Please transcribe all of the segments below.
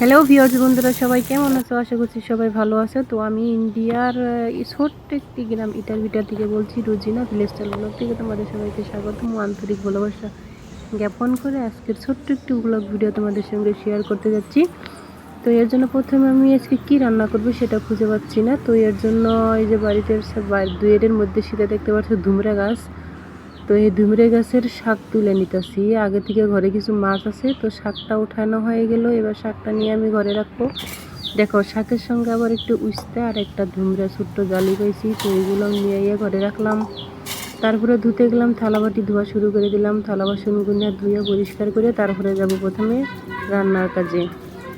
Hello viewers বন্ধুরা, সবাই কেমন আছো? আশা করছি সবাই ভালো আছে। তো আমি ইন্ডিয়ার ছোট্ট একটি গ্রাম ইটার ভিটার থেকে বলছি, রোজিনা ভিলেজ ব্লগ থেকে তোমাদের সবাইকে স্বাগত ও আন্তরিক ভালোবাসা জ্ঞাপন করে আজকের ছোট্ট একটি ব্লগ ভিডিও তোমাদের সঙ্গে শেয়ার করতে যাচ্ছি। তো এর জন্য প্রথমে আমি আজকে কি রান্না করব সেটা খুঁজে পাচ্ছি না। তো এর জন্য এই যে বাড়িতে দুয়ের মধ্যে শীতে দেখতে পাচ্ছ ধুমরা গাছ। তো এই ধুমরে গাছের শাক তুলে নিতেছি। আগে থেকে ঘরে কিছু মাছ আছে, তো শাকটা উঠানো হয়ে গেল। এবার শাকটা নিয়ে আমি ঘরে রাখব। দেখো, শাকের সঙ্গে আবার একটু উস্তে আর একটা ধুমরা ছোট্ট জালি পাইছি, তো এইগুলো নিয়ে গিয়ে ঘরে রাখলাম। তারপরে ধুতে গেলাম থালাবাটি ধোয়া শুরু করে দিলাম। থালা বাসনগুলো ধুয়ে পরিষ্কার করে তারপরে যাব প্রথমে রান্নার কাজে।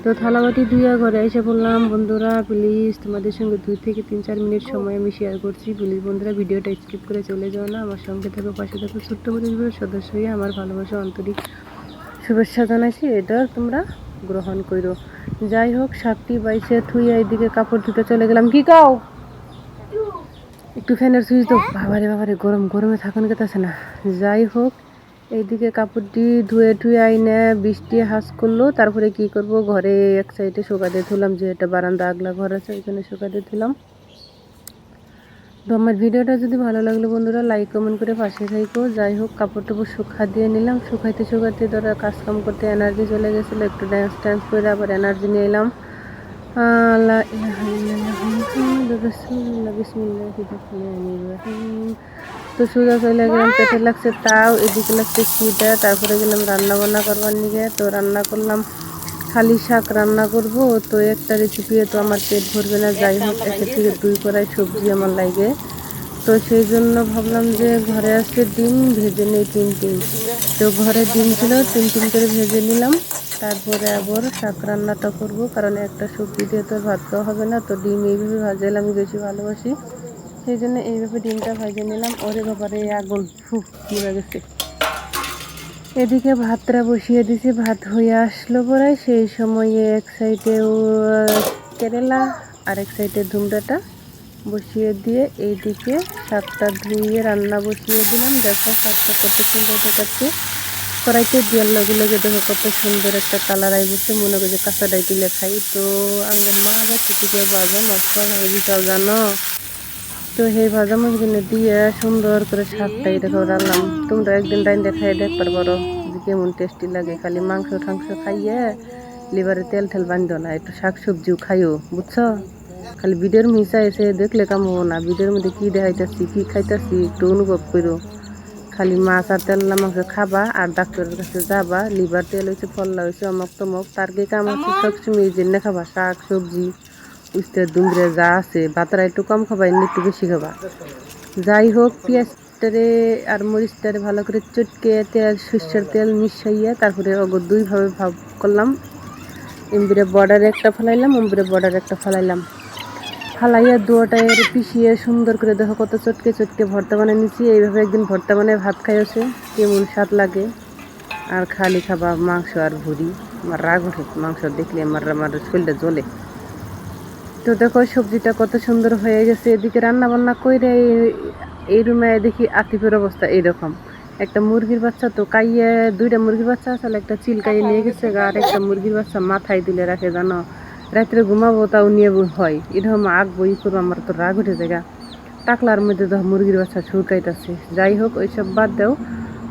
তো থালাবাটি ধুয়ে ঘরে এসে বললাম, বন্ধুরা প্লিজ তোমাদের সঙ্গে দুই থেকে তিন চার মিনিট সময় আমি শেয়ার করছি। প্লিজ বন্ধুরা, ভিডিওটা স্কিপ করে চলে যাও না। আমার সঙ্গে থাকো, পাশে থাকো। ছোট্ট পরিবারের সদস্য হয়ে আমার ভালোবাসা, আন্তরিক শুভেচ্ছা জানাইছি। এটা তোমরা গ্রহণ করো। যাই হোক শাকটি বাইছে থুইয়া এইদিকে কাপড় ধুতে চলে গেলাম। কি কাও? একটু ফ্যানের সুইচ তো বাবারে বাবারে, গরম, গরমে থাকুন কেতেছে না। যাই হোক এইদিকে কাপড়টি ধুয়ে টুয়ে আইনে বৃষ্টি হাস করল তারপরে কি করব ঘরে এক সাইডে শুকাতে ধুলাম যে এটা বারান্দা আগলা ঘর আছে ওইখানে শুকাতে ধুলাম তো আমার ভিডিওটা যদি ভালো লাগল বন্ধুরা লাইক কমেন্ট করে পাশে থাকো যাই হোক কাপড় টাপড় শুকা দিয়ে নিলাম শুকাইতে শুকাইতে ধরো কাজ কাম করতে এনার্জি চলে গেছিল একটু ড্যান্স ট্যান্স করে আবার এনার্জি নিয়ে এলাম আহ, লা তো সোজা চলে গেলাম পেটে লাগছে তাও, এদিকে লাগছে খিদা, তারপরে গেলাম রান্না বান্না করবার নিগে। তো রান্না করলাম খালি শাক রান্না করব। তো একটা রেসিপি তো আমার পেট ভরবে না, যাই হোক একের থেকে দুই কড়াই সবজি আমার লাগে। তো সেই জন্য ভাবলাম যে ঘরে আসছে ডিম, ভেজে নেই তিন তিন তো ঘরে ডিম ছিল তিন তিন করে ভেজে নিলাম। তারপরে আবার শাক রান্নাটা করব, কারণ একটা সবজি দিয়ে তো ভাত খাওয়া হবে না, তো ডিম এইভাবে ভাজালে আমি বেশি ভালোবাসি। সেই জন্য এইভাবে ডিমটা ভেজে নিলাম। ওরে বাবারে আগুন। ফু নিভে গেছে এদিকে ভাতটা বসিয়ে দিছি। ভাত হয়ে আসলো পরে সেই সময়ে এক সাইডে কেরালা আর এক সাইডে ধুমড়াটা বসিয়ে দিয়ে এইদিকে সাতটা ধুয়ে রান্না বসিয়ে দিলাম। দেখো শাকটা কত সুন্দর দেখাচ্ছে। কড়াইতে লগে দেখো কত সুন্দর একটা কালার আইবছে। মনে করি যে কাঁচা ডাই তুলে খাই তো আমার মা চিটিকে বাজা মাছ হয়ে জানো? তো সেই ভাজা মাছগুলো দিয়ে সুন্দর করে শাকটা দেখো রান্নাম। তোমরা একদিন ডাইন দেখাই দেখবার পারো যে কেমন টেস্টি লাগে। খালি মাংস ঠাংস খাইয়ে লিভারে তেল ঠেল বান্ধ না একটু শাক সবজিও খাইও বুঝছ? খালি ভিডিওর মিশা এসে দেখলে কাম হব না ভিডিওর মধ্যে কি দেখাইতেছি কি খাইতেছি একটু অনুভব করো। খালি মাছ আর তেল মাংস খাবা আর ডাক্তারের কাছে যাবা লিভার তেল হয়েছে ফল্লা হয়েছে অমক তমক তার কি কাম আছে সবসময় এই জন্য খাবা শাক সবজি উস্তে দুমড়ে যা আছে, বাতারা একটু কম খাবা, এমনি একটু বেশি খাবা। যাই হোক, পেঁয়াজটারে আর মরিচটারে ভালো করে চটকে তেল, সর্ষের তেল মিশাইয়া তারপরে অগর দুইভাবে ভাব করলাম। এমবিরে বর্ডারে একটা ফেলাইলাম, এমবিরে বর্ডারে একটা ফেলাইলাম। ফালাইয়া দুয়াটা এর পিষিয়ে সুন্দর করে দেখো কত চটকে চটকে ভর্তা বানিয়ে নিচ্ছি। এইভাবে একদিন ভর্তা বানিয়ে ভাত খাইছে কেমন স্বাদ লাগে। আর খালি খাবা মাংস আর ভুড়ি। আমার রাগ ওঠে মাংস দেখলে আমার আমার শরীরটা জ্বলে। তো দেখো সবজিটা কত সুন্দর হয়ে গেছে। এদিকে রান্না বান্না করে এই রুমে দেখি আতিফের অবস্থা এইরকম। একটা মুরগির বাচ্চা তো কাইয়ে দুইটা মুরগির বাচ্চা আর একটা চিলকাইয়ে নিয়ে গেছে, আর একটা মুরগির বাচ্চা মাথায় দিলে রাখে, জানো? রাত্রে ঘুমাবো তাও নিয়ে হয়। এরকম আগ বই করব আমার তো রাগ উঠে জায়গা টাকলার মধ্যে দেখো মুরগির বাচ্চা ছুরকাইতেছে যাই হোক, ওইসব বাদ দাও।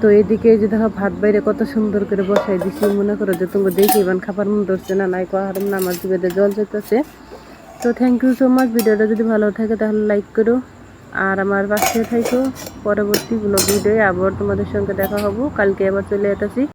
তো এদিকে যে দেখো ভাত বাইরে কত সুন্দর করে বসাই দিছি। মনে করো যে তোমাকে দেখি এবার খাবার মন ধরছে না, নাই কাহার না আমার জল যেতেছে তো থ্যাংক ইউ সো মাচ ভিডিওটা যদি ভালো থাকে তাহলে লাইক করো। আর আমার পাশে থাকো। পরবর্তী ব্লগ ভিডিও আবার তোমাদের সঙ্গে দেখা হব। কালকে আবার চলে যেতেছি